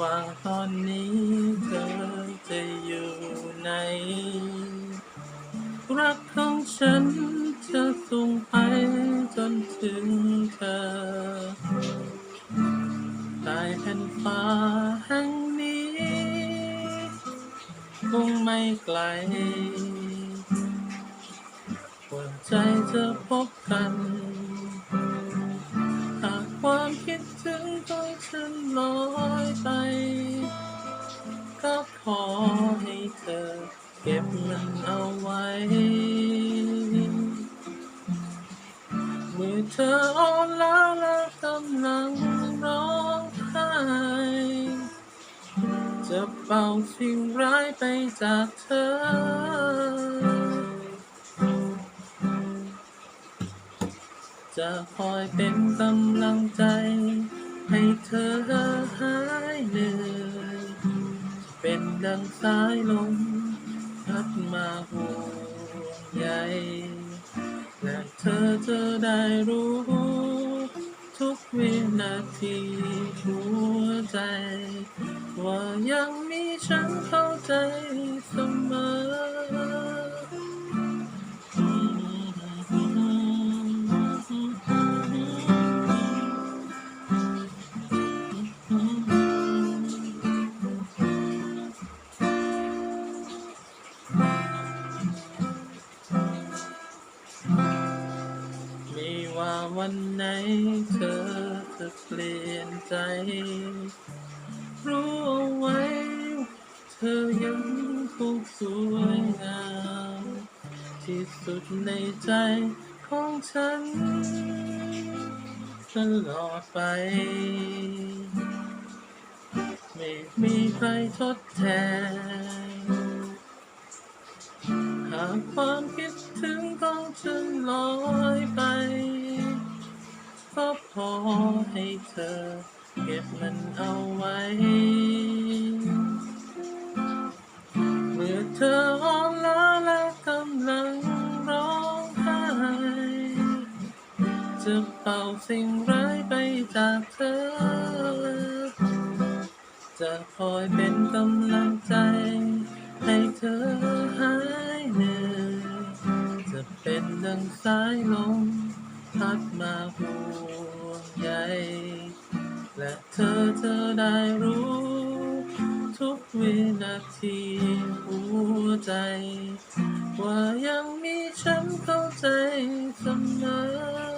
ว่าตอนนี้เธอจะอยู่ไหน รักของฉันจะส่งไปจนถึงเธอใต้แผ่นฟ้าแห่งนี้ คงไม่ไกลหัวใจจะพบกัน เก็บมันเอาไว้ เมื่อเธออ่อนล้าและกำลังร้องไห้จะเป่าสิ่งร้ายไปจากเธอ จะคอยเป็นกำลังใจ ให้เธอหายเหนื่อย เป็นดังสายลม มาห่วงใยและเธอจะได้รู้ ทุกวินาทีหัวใจ ว่ายังมีฉันเข้าใจเสมอ วันไหนเธอจะเปลี่ยนใจ รู้เอาไว้ เธอยังคงสวยงาม ที่สุดในใจของฉันตลอดไป ไม่มีใครทดแทน หากความคิดถึงของฉันลอยไป ให้เธอ เก็บมันเอาไว้ เมื่อเธออ่อนล้าและกำลังร้องไห้จะเป่าสิ่งร้ายไปจากเธอ จะคอยเป็นกำลังใจ ให้เธอหายเหนื่อยจะเป็นดังสายลมพัดมาห่ ใหญ่ และเธอเธอได้รู้ ทุกวินาทีหัวใจ ว่ายังมีฉันเข้าใจเสมอ